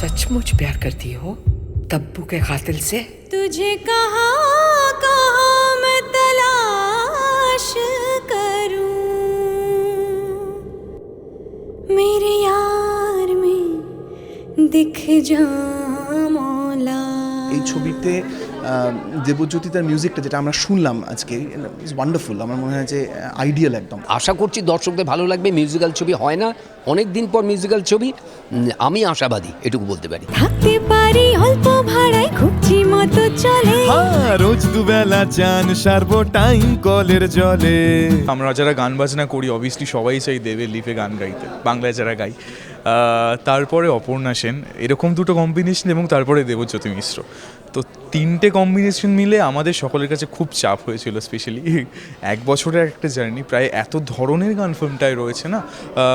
सचमुच प्यार करती हो तब्बू के कातिल से तुझे कहाँ कहाँ मैं तलाश करूं मेरे यार में दिख जा मौला এই ছবিতে আহ, দেবজ্যোতি তার মিউজিকটা যেটা আমরা শুনলাম আজকে ইজ ওয়ান্ডারফুল আমার মনে হয় যে আইডিয়াল একদম। আশা করছি দর্শকদের ভালো লাগবে মিউজিক্যাল ছবি হয় না। অনেক দিন পর মিউজিক্যাল ছবি আমি আশাবাদী এটুকু বলতে পারি। থাকতে পারি অল্প ভাড়ায় খুঁজছি মতো চলে। হ্যাঁ রোজ দুবেলা চান সারবো টাইম কলের জলে। আমরা যারা গান বাজনা করি অবভিয়াসলি সবাই চাই দেবের লিপে গান গাইতে বাংলায় যারা গাই। তারপরে অপর্ণা সেন এরকম দুটো কম্বিনেশন এবং তারপরে দেবজ্যোতি মিশ্র। তো তিনটে কম্বিনেশন মিলে আমাদের সকলের কাছে খুব চাপ হয়েছিল স্পেশালি এক বছরের একটা জার্নি প্রায় এত ধরনের গান ফিল্মটায় রয়েছে না?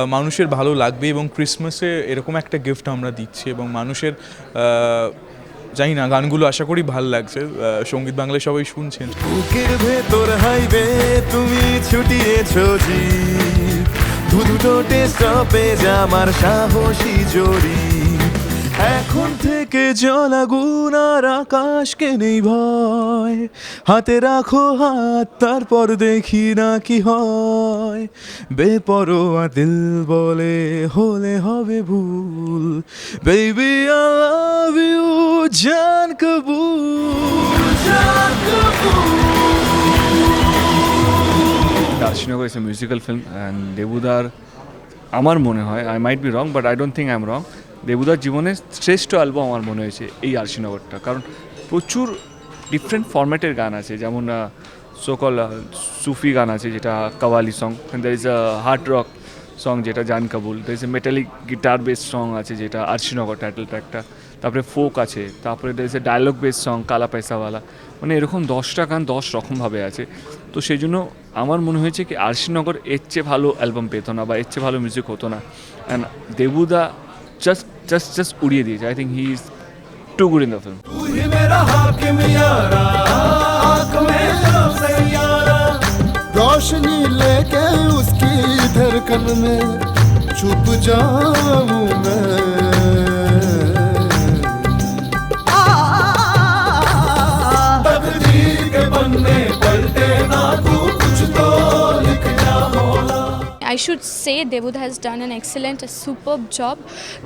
মানুষের ভালো লাগবে এবং ক্রিসমাসে এরকম একটা গিফট আমরা দিচ্ছি এবং মানুষের জানি না, গানগুলো আশা করি ভালো লাগছে। সংগীত বাংলায় সবাই শুনছেন। তুমি ছুটিয়েছো স্টপেজ আমার সাহসী জড়ি থেকে জল আগুন আর আকাশকে নেই ভয়। হাতে রাখো হাত, তারপর দেখি না কি হয়। বেপরোয়া দিল বলে হলে হবে ভুল। বেবি ইউ জান কবুল। জান কবুল musical film and দেবুদার আমার মনে হয় I might be wrong but I don't think I am wrong দেবুদার জীবনের শ্রেষ্ঠ অ্যালবাম আমার মনে হয়েছে এই আরশিনগরটা। কারণ প্রচুর ডিফারেন্ট ফরম্যাটের গান আছে, যেমন সোকল সুফি গান আছে যেটা qawwali song there is a hard rock song যেটা জান Kabul there is a metallic guitar base song আছে যেটা আরশিনগর টাইটেল ট্র্যাকটা তারপরে ফোক আছে, তারপরে there is a dialogue base song কালা পয়সাওয়ালা মানে এরকম দশটা গান দশ রকমভাবে আছে। তো সেই জন্য আমার মনে হয়েছে কি আরশিনগর এর চেয়ে ভালো অ্যালবাম পেতো না বা এর চেয়ে ভালো মিউজিক হতো না। And Debuda just just just उड़िए दीजिए. I think he is too good in the film रोशनी लेके उसकी धड़कन में छुप जाऊँ मैं. I should say Devud has done an excellent a superb job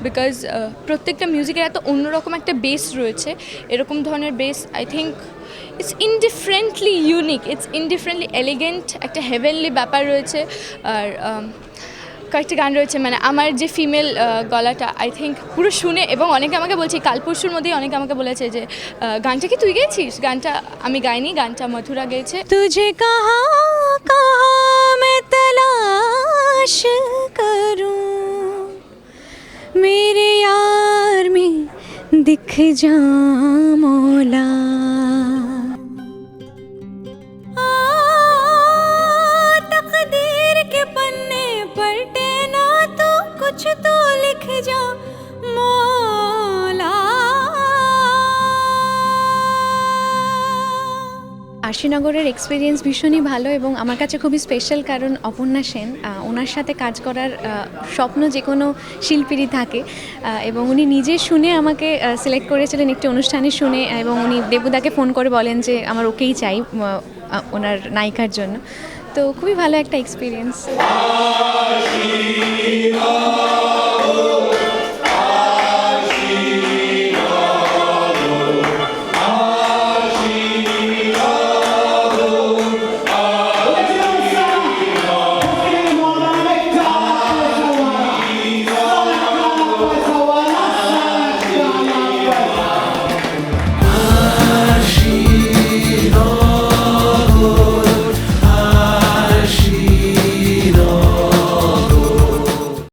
because uh, প্রত্যেকটা মিউজিকের এত অন্যরকম একটা বেস রয়েছে। এরকম ধরনের base I think it's indifferently unique it's indifferently elegant একটা হেভেনলি ব্যাপার রয়েছে। আর um, কয়েকটা গান রয়েছে মানে আমার যে ফিমেল uh, গলাটা আই থিঙ্ক পুরো শুনে এবং অনেকে আমাকে বলছে কাল পরশুর মধ্যেই অনেকে আমাকে বলেছে যে uh, গানটা কি তুই গেয়েছিস? গানটা আমি গাইনি, গানটা মথুরা গেয়েছে। তুঝে কাহা কাহা तलाश करूं मेरे यार में दिख जा मौला আশিনগরের এক্সপিরিয়েন্স ভীষণই ভালো এবং আমার কাছে খুবই স্পেশাল কারণ অপর্ণা সেন ওনার সাথে কাজ করার স্বপ্ন যে কোনো শিল্পীরই থাকে এবং উনি নিজে শুনে আমাকে সিলেক্ট করেছিলেন একটি অনুষ্ঠানে শুনে এবং উনি দেবুদাকে ফোন করে বলেন যে আমার ওকেই চাই ওনার নায়িকার জন্য। তো খুবই ভালো একটা এক্সপিরিয়েন্স